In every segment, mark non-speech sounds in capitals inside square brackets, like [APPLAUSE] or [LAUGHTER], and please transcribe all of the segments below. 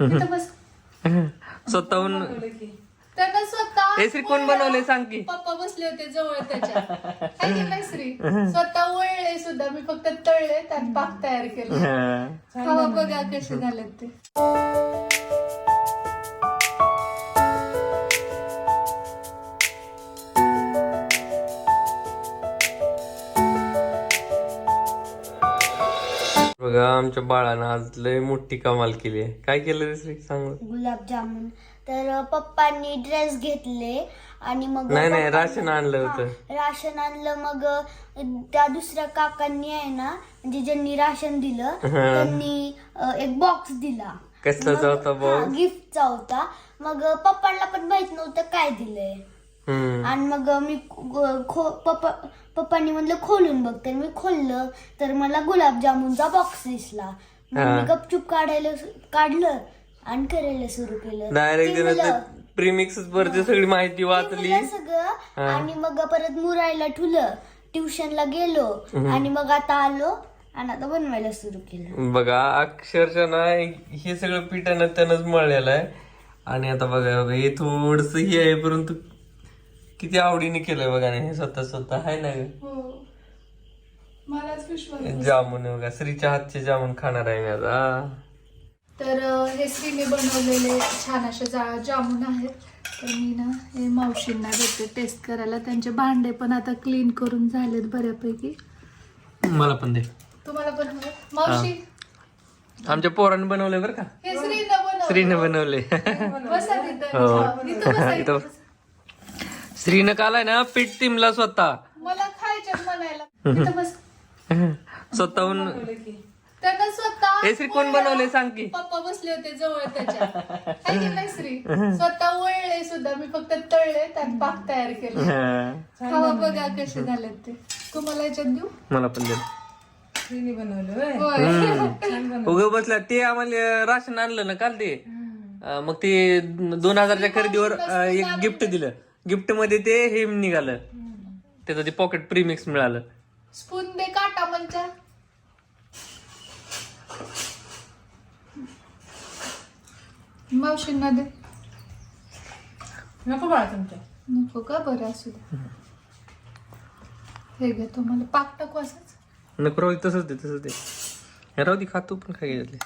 इथं बस. [LAUGHS] स्वतःहून त्यांना स्वतः हे श्री कोण बनवले सांग की. पप्पा बसले होते जवळ त्याच्या. [LAUGHS] है की नाही श्री? स्वतः वळले सुद्धा. मी फक्त तळले त्यात पाक तयार केले. खावा बघा कसे झालेत ते. बघा आमच्या बाळानं आज लय मोठी कमाल केली आहे. काय केलं रे श्री सांग गुलाबजामुन. तर पप्पांनी ड्रेस घेतले आणि मग नाही नाही राशन आणलं होतं. राशन आणलं मग त्या दुसऱ्या काकांनी आहे ना म्हणजे ज्यांनी राशन दिलं त्यांनी एक बॉक्स दिला. कशाचा होता बॉक्स गिफ्टचा होता. मग पप्पांना पण माहीत नव्हतं काय दिलंय. आणि मग मी खो पप्पा पप्पांनी म्हणलं खोलून बघ. तर मी खोललं तर मला गुलाबजामुनचा बॉक्स दिसला. मग. मी गपचूप काढायला सु- काढलं आणि करायला सुरू केलं. डायरेक्ट ते मला- प्रीमिक्स वरची सगळी माहिती वाचली. सगळं आणि मग परत मुरायला ठुलं. ट्युशनला गेलो आणि मग आता आलो आणि आता बनवायला सुरू केलं. बघा अक्षरशः ना हे सगळं पिठानं त्यानंच मळलेलं आहे. आणि आता बघा बघा हे थोडस हे आहे परंतु किती आवडीने केलंय बघा ना हे स्वतः स्वतः आहे ना? हो? मलाच विश्वास जामुन बघा. श्रीच्या हातचे जामुन खाणार आहे मी आता. तर हे श्रीने बनवलेले छान असे जा जामुन आहेत. तर मी ना हे मावशींना देते टेस्ट करायला. त्यांचे भांडे पण आता क्लीन करून झालेत बऱ्यापैकी. मला पण दे. तुम्हाला पण हवं? मावशी? आमच्या पोरानं बनवलंय बरं का? श्रीनं बनव श्रीने बनवले हो. श्रीनं कालाय ना पीठ तिमला स्वतः. मला खायचं म्हणायला. इथं बस. स्वतःहून त्यांना स्वतः हे श्री कोण बनवले सांग की. पप्पा बसले होते जवळ त्याच्या. है की नाही श्री? स्वतः वळले सुद्धा. मी फक्त तळले त्यात पाक तयार केले खावा बघा कसे झालेत ते. तुम्हाला याच्यात देऊ? मला पण दे होय? उग बसल्या ते आम्हाला राशन आणलं ना काल ते. अं, मग ते दोन हजारच्या खरेदीवर अं, एक गिफ्ट दिलं. गिफ्टमध्ये ते हे निघालं. त्याचं ते पॉकेट प्रीमिक्स मिळालं. स्पून दे काटा म्हणजे. मावशींना दे. नको बाळा तुमच्या. नको का? बरं असू दे. हे घे तुम्हाला. पाक टाकू असंच. नको राहू दे, तसंच दे तसंच दे. हे राहू दे खातो पण काय घेतले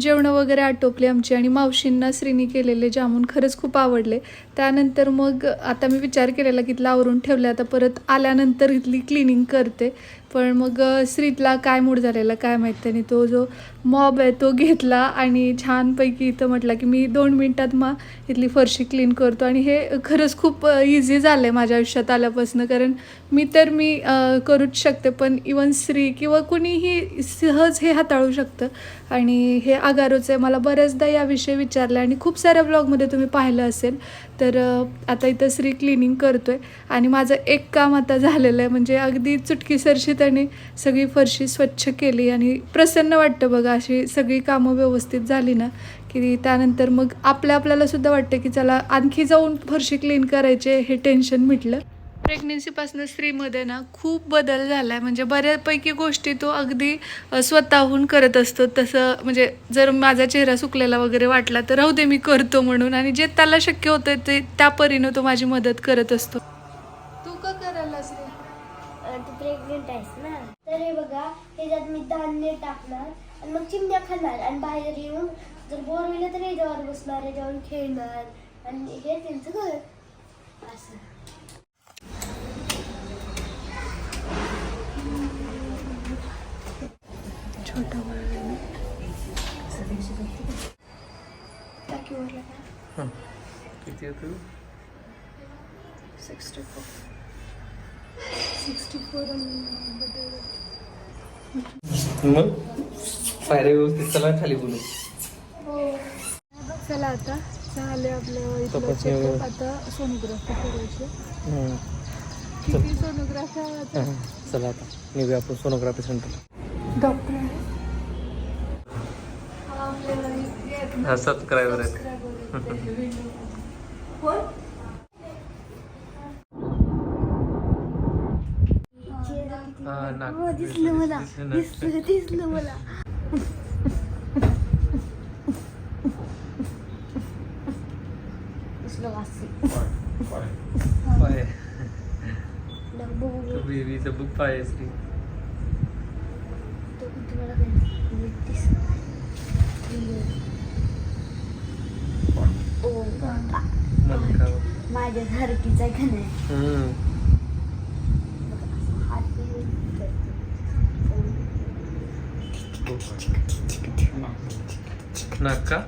जेवणं वगैरे आटोपली आमची आणि मावशींना श्रीनी केलेले जामून खरंच खूप आवडले. त्यानंतर मग आता मी विचार केलेला की इथलं आवरून ठेवलं आता परत आल्यानंतर इथली क्लिनिंग करते. पण मग श्रीतला काय मूड झालेला काय माहीत त्याने तो जो मॉब आहे तो घेतला आणि छानपैकी इथं म्हटला की मी दोन मिनटात मा इथली फरशी क्लीन करतो. आणि हे खरंच खूप इझी झालं आहे माझ्या आयुष्यात आल्यापासून. कारण मी तर मी करूच शकते पण इवन स्त्री किंवा कुणीही सहज हे हाताळू शकतं. आणि हे आगारोचं आहे. मला बऱ्याचदा याविषयी विचारलं आणि खूप साऱ्या ब्लॉगमध्ये तुम्ही पाहिलं असेल. तर आता इथं श्री क्लिनिंग करतो आहे आणि माझं एक काम आता झालेलं आहे. म्हणजे अगदी चुटकीसरशी त्याने सगळी फरशी स्वच्छ केली आणि प्रसन्न वाटतं बघा अशी सगळी कामं व्यवस्थित झाली ना की त्यानंतर मग आपल्या आपल्याला सुद्धा वाटतं की चला आणखी जाऊन फरशी क्लीन करायचे हे टेन्शन मिटलं. प्रेग्नेन्सीपासून स्त्रीमध्ये ना खूप बदल झाला आहे म्हणजे बऱ्यापैकी गोष्टी तो अगदी स्वतःहून करत असतो. तसं म्हणजे जर माझा चेहरा सुकलेला वगैरे वाटला तर राहू दे मी करतो म्हणून. आणि जे त्याला शक्य होतं ते त्या परीनं तो माझी मदत करत असतो. तर हे बघा ह्याच्यात मी धान्य टाकणार आणि मग चिमण्या खाणार आणि बाहेर येऊन जर बोर होईल तर याच्यावर बसणार याच्यावर खेळणार आणि हे त्यांचं घर. असं. छोटा किती होतं सिक्स्टी फोर सिक्स्टी फोर मग? पायऱ्या व्यवस्थित चला खाली बोलू. चला आता. झाले आपलं इथलं तपासणी चेकअप वगैरे. आता सोनोग्राफी करायची. हम्म. किती सोनोग्राफी आता? हा, चला आता. निघूया आपण सोनोग्राफी सेंटर डॉक्टर आहे. हा आपल्याला इथे आहेत ना, हा सबस्क्रायबर आहे subscriber आहेत video. होय? हा दिसलं मला. दिसलं. दिसलं मला. दिसलं पाय. बेबीचं बुक पाय असते माझ्या सारखीच आहे का नाही हम्म हात नाक का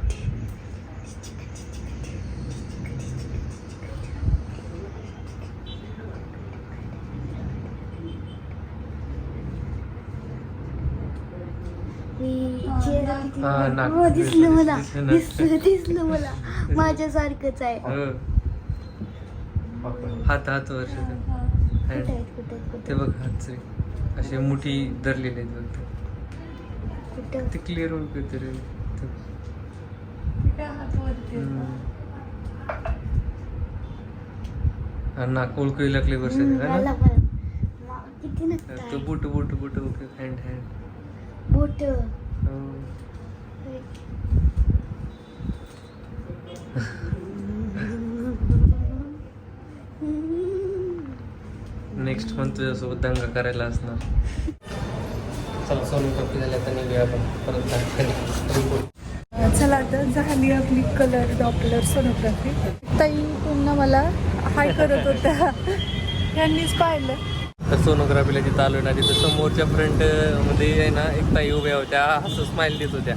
हा. हो दिसलं मला. दिसलं. दिसलं मला. माझ्यासारखंच आहे. हात हात वर्ष ते बघ हातचे. असे मुठी धरलेले आहेत बघ. ते. कुठं ते क्लिअर होईल तरी नाक ओळखू लागले वर्ष हम्म, मला ना? पण. मा- किती नसतं तो बुट बुट बुट ओके हँड हँड बोट. नेक्स्ट मंथ तुझ्यासोबत दंगा करायला असणार. चला सोनोग्राफी झाली आता निघूया आपण. परत दाखवायला. चला आता झाली आपली कलर डॉपलर सोनोग्राफी ताई पुन्हा मला हाय करत होत्या. ह्यांनीच पाहिलं. तर सोनोग्राफीला जिथं आलो ना तिथं समोरच्या फ्रंटमध्ये आहे ना एक ताई उभ्या होत्या असं स्माइल देत होत्या.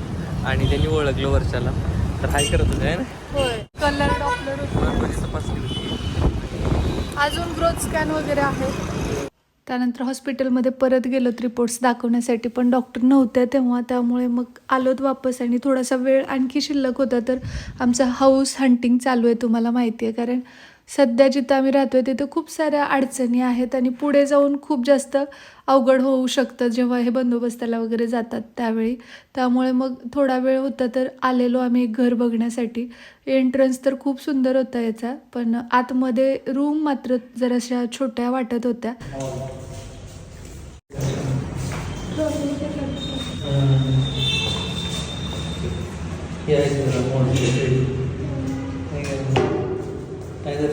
आणि त्यांनी ओळखलं वर्षाला. तर हाय करत होत्या है ना? होय कलर डॉपलर तपासली होती अजून ग्रोथ स्कॅन वगैरे आहे. त्यानंतर हॉस्पिटलमध्ये परत गेलो रिपोर्ट्स दाखवण्यासाठी पण डॉक्टर नव्हत्या तेव्हा त्यामुळे मग आलोत वापस आणि थोडासा वेळ आणखी शिल्लक होता. तर आमचा हाऊस हंटिंग चालू आहे तुम्हाला माहिती आहे. कारण सध्या जिथं आम्ही राहतोय तिथं खूप साऱ्या अडचणी आहेत आणि पुढे जाऊन खूप जास्त अवघड होऊ शकतं जेव्हा हे बंदोबस्ताला वगैरे जातात त्यावेळी. त्यामुळे मग थोडा वेळ होता तर आलेलो आम्ही एक घर बघण्यासाठी. एंट्रन्स तर खूप सुंदर होता याचा पण आतमध्ये रूम मात्र जराशा छोट्या वाटत होत्या.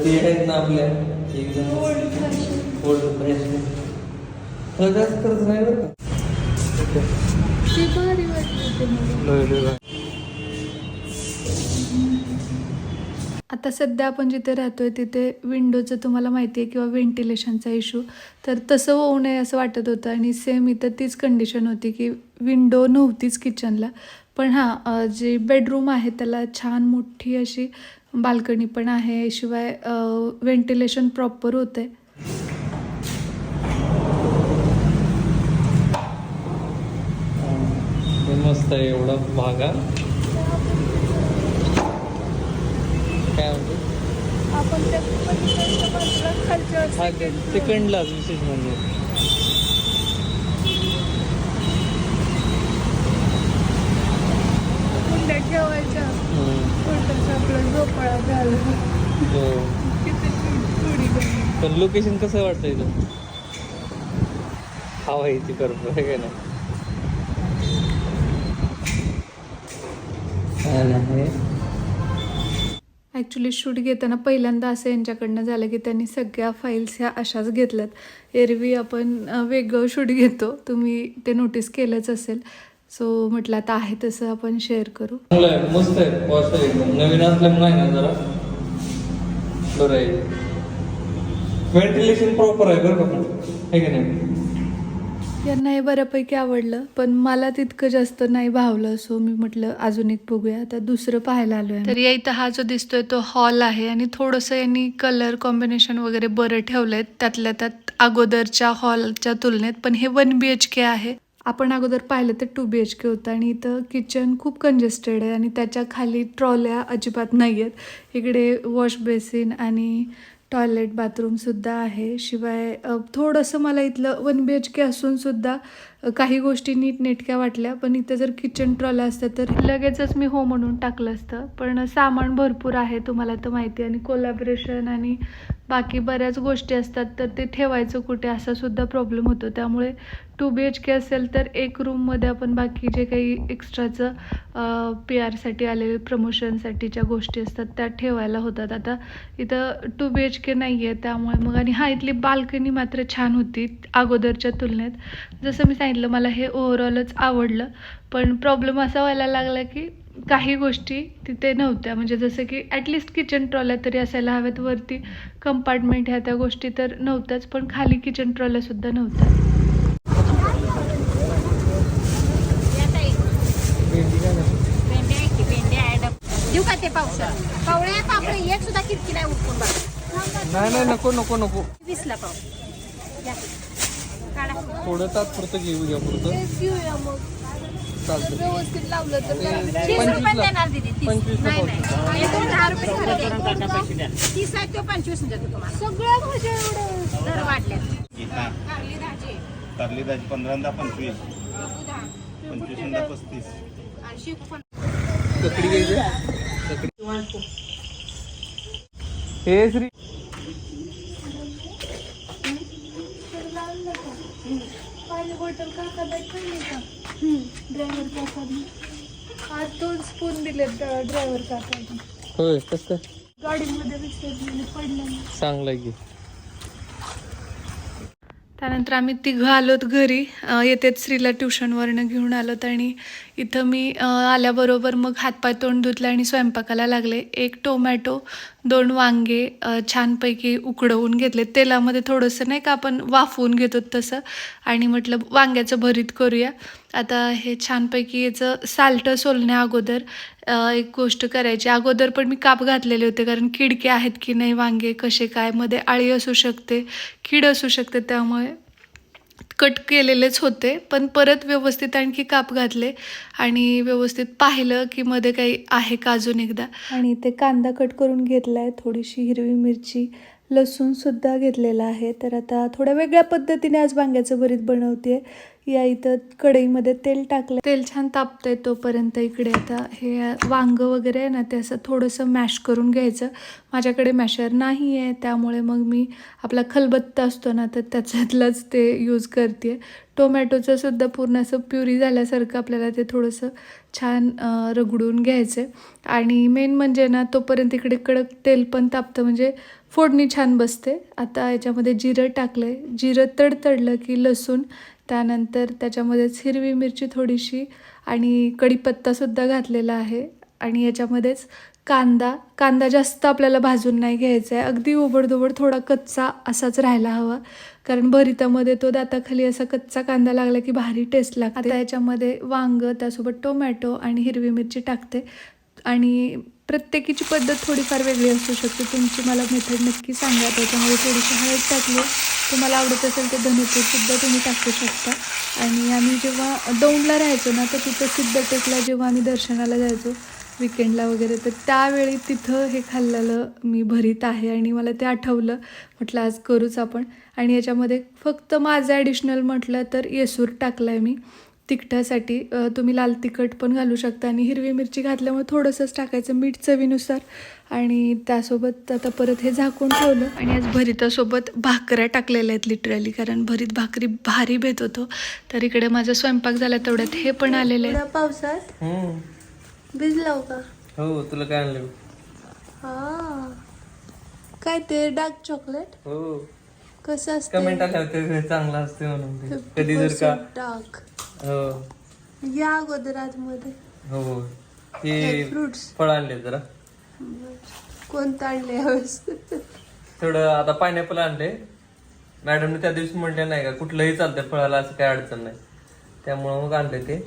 ते आहेत ना आपल्या. एकदम ओल्ड फॅशन जास्त नाही बरं का? आता सध्या आपण जिथे राहतोय तिथे विंडोचं तुम्हाला माहिती आहे किंवा व्हेंटिलेशनचा इश्यू तर तसं होऊ नये असं वाटत होतं आणि सेम इथं तीच कंडिशन होती की विंडो नव्हतीच किचनला पण हां जे बेडरूम आहे त्याला छान मोठी अशी बाल्कनी पण आहे शिवाय व्हेंटिलेशन प्रॉपर होतं आहे मस्त आहे एवढा भागा काय म्हणते? हा कंडलाच विशेष म्हणजे. कुंड्या ठेवायच्या. आपलं झोपाळा झालं. हो. पण लोकेशन कसं वाटतं इथं? हवा येते करतो आहे का नाही? काय नाही ॲक्च्युली शूट घेताना पहिल्यांदा असं यांच्याकडनं झालं की त्यांनी सगळ्या फाईल्स ह्या अशाच घेतल्यात. एरवी आपण वेगळं शूट घेतो. तुम्ही ते नोटीस केलंच असेल. सो म्हटलं आता आहे तसं आपण शेअर करू. आहे मस्त आहे आहे. एकदम नवीन असल्यामुळे आहे ना जरा. बरं आहे. व्हेंटिलेशन प्रॉपर आहे बरं का पण. आहे की नाही? यांना हे बऱ्यापैकी आवडलं पण मला तितकं जास्त नाही भावलं सो मी म्हटलं अजून एक बघूया. आता दुसरं पाहायला आलोय तर या इथं हा जो दिसतोय तो हॉल आहे आणि थोडंसं यांनी कलर कॉम्बिनेशन वगैरे बरं ठेवलंय त्यातल्या त्यात अगोदरच्या हॉलच्या तुलनेत पण हे वन बी एच के आहे. आपण अगोदर पाहिलं तर टू बी एच के होतं आणि इथं किचन खूप कंजेस्टेड आहे आणि त्याच्याखाली ट्रॉल्या अजिबात नाही आहेत इकडे वॉश बेसिन आणि टॉयलेट बाथरूमसुद्धा आहे. शिवाय थोडंसं मला इथलं वन बी एच के असूनसुद्धा काही गोष्टी नीटनेटक्या वाटल्या पण इथं जर किचन ट्रॉला असतं तर लगेचच मी हो म्हणून टाकलं असतं. पण सामान भरपूर आहे तुम्हाला तर माहिती आहे. आणि कोलॅबरेशन आणि बाकी बऱ्याच गोष्टी असतात तर ते ठेवायचं कुठे असा सुद्धा प्रॉब्लेम होतो. त्यामुळे टू बी एच के असेल तर एक रूममध्ये आपण बाकी जे काही एक्स्ट्राचं पी आरसाठी आलेले प्रमोशनसाठीच्या गोष्टी असतात त्या ठेवायला होतात. आता इथं टू बी एच के नाही आहे त्यामुळे मग आणि हा इथली बाल्कनी मात्र छान होती अगोदरच्या तुलनेत. जसं मी सांगितलं मला हे ओव्हरऑलच आवडलं. पण प्रॉब्लेम असा व्हायला लागला की काही गोष्टी तिथे नव्हत्या. म्हणजे जसं की ॲटलिस्ट किचन ट्रॉल्या तरी असायला हव्यात. वरती कंपार्टमेंट ह्या त्या गोष्टी तर नव्हत्याच पण खाली किचन ट्रॉल्यासुद्धा नव्हत्या. देऊ का ते पापडे एक सुद्धा किटकी नाही उठून बघा. नाही नाही नको नको नको. वीसला पाव. थोडं तात्पुरतं घेऊ घ्या पुरतं. चालतं व्यवस्थित लावलं तर तीस रुपये देणार दीदी तीस. पंचवीसला नाही नाही. एकूण दहा रुपये खरेदी. तीस आहे तो पंचवीस देतो तुम्हाला. सगळ्या भाज्या एवढं दर वाढले गीता. कारली भाजी कारली भाजी पंधरांदा पंचवीस. दहा. पंचवीसंदा पस्तीस. आणि शेपू पण. ककडी घ्यायची? ककडी हे श्री पाणी बॉटल काका का? ड्रायव्हर काकाने. आज दोन स्पून दिले ड्रायव्हर काकाने. होय कसं काय? गाडीमध्ये विसरलेले पडलेले चांगलं की. त्यानंतर आम्ही तिघं आलोत घरी. येतेच श्रीला ट्युशनवरनं घेऊन आलोत आणि इथं मी आल्याबरोबर मग हातपाय तोंड धुतले आणि स्वयंपाकाला लागले. एक टोमॅटो दोन वांगे छानपैकी उकडवून घेतले. तेलामध्ये थोडंसं नाही का आपण वाफवून घेतो तसं. आणि म्हटलं वांग्याचं भरीत करूया. आता हे छानपैकी याचं साल्टं सोलण्या अगोदर एक गोष्ट करायची. अगोदर पण मी काप घातलेले होते कारण किडके आहेत की नाही वांगे कसे काय मध्ये आळी असू शकते कीड असू शकते त्यामुळे कट केलेलेच होते पण परत व्यवस्थित आणखी काप घातले आणि व्यवस्थित पाहिलं की मध्ये काही आहे का अजून एकदा. आणि ते कांदा कट करून घेतला आहे थोडीशी हिरवी मिरची लसूण सुद्धा घेतलेला आहे. तर आता थोड्या वेगळ्या पद्धतीने आज वांग्याचं भरीत बनवते या इथं कढईमध्ये तेल टाकलं. तेल छान तापतंय तोपर्यंत इकडे आता हे वांग वगैरे आहे ना ते असं थोडंसं मॅश करून घ्यायचं. माझ्याकडे मॅशर नाही आहे त्यामुळे मग मी आपला खलबत्ता असतो ना तर त्याच्यातलंच ते यूज करते टोमॅटोचं सुद्धा पूर्ण असं प्युरी झाल्यासारखं आपल्याला ते थोडंसं छान रगडून घ्यायचं आहे आणि मेन म्हणजे ना तोपर्यंत इकडे कडक तेल पण तापतं म्हणजे फोडणी छान बसते. आता याच्यामध्ये जिरं टाकलं आहे जिरं तडतडलं की लसूण त्यानंतर त्याच्यामध्येच हिरवी मिरची थोडीशी आणि कढीपत्तासुद्धा घातलेला आहे. आणि याच्यामध्येच कांदा कांदा जास्त आपल्याला भाजून नाही घ्यायचा आहे. अगदी ओबडधोबड थोडा कच्चा असाच राहायला हवा. कारण भरितामध्ये तो दाताखाली असा कच्चा कांदा लागला की भारी टेस्ट लागते. याच्यामध्ये वांग त्यासोबत टोमॅटो आणि हिरवी मिरची टाकते. आणि प्रत्येकीची पद्धत थोडीफार वेगळी असू शकते. तुमची मला मेथड नक्की सांगा. त्याच्यामध्ये थोडीशी हळद टाकली. तुम्हाला आवडत असेल तर धनेपूडसुद्धा तुम्ही टाकू शकता. आणि आम्ही जेव्हा दौंडला राहायचो ना तर तिथं सिद्धटेकला जेव्हा आम्ही दर्शनाला जायचो विकेंडला वगैरे तर त्यावेळी तिथं हे खाल्लेलं मी भरीत आहे आणि मला ते आठवलं. म्हटलं आज करूच आपण. आणि याच्यामध्ये फक्त माझं ॲडिशनल म्हटलं तर येसूर टाकलं आहे मी. तिखटासाठी तुम्ही लाल तिखट पण घालू शकता आणि हिरवी मिरची घातल्यामुळे थोडंसंच टाकायचं मीठ चवीनुसार. आणि त्यासोबत आता परत हे झाकून ठेवलं. आणि आज भरितासोबत भाकऱ्या टाकलेल्या आहेत लिटरली कारण भरीत भाकरी भारी भेट होतो. तर इकडे माझा स्वयंपाक झाला तेवढ्यात हे पण आलेले आहे. पावसात? भिजलाव का? हो तुला काय आणलं? हा. काय ते डार्क चॉकलेट हो. कसं असतं कमेंट आल्या होत्या चांगला असते म्हणून. कधी जर का डार्क हो. या अगोदर आतमध्ये. हो हे. फ्रुट्स फळ आणले जरा. कोणतं आणले थोडं आता पायनॅपल आणले. मॅडमने त्या दिवशी म्हटलं नाही का कुठलंही चालतंय फळाला असं काही अडचण नाही. त्यामुळं मग आणले ते.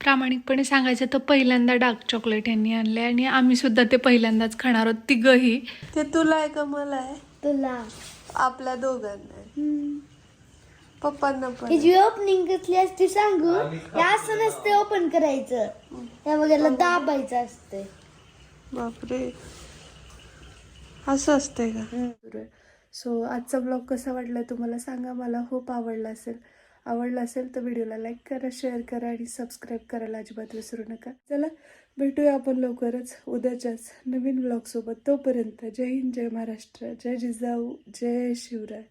प्रामाणिकपणे सांगायचं तर पहिल्यांदा डार्क चॉकलेट यांनी आणले आणि आम्ही सुद्धा ते पहिल्यांदाच खाणार आहोत तिघही. ते तुला आहे का मला आहे? तुला. आपल्या दोघांना पप्पांना पण. ह्याची ओपनिंग कसली असते सांगू हे असं नसते ओपन करायचं. त्या वगैरे दाबायचं असते. बापरे. असं असतंय का? सो आजचा ब्लॉग कसा वाटला तुम्हाला सांगा. मला खूप आवडला असेल. आवडला असेल तर व्हिडिओला लाईक करा शेअर करा आणि सबस्क्राईब करायला अजिबात विसरू नका. चला भेटूया आपण लवकरच उद्याच्याच नवीन ब्लॉगसोबत तोपर्यंत जय हिंद जय महाराष्ट्र जय जिजाऊ जय शिवराय.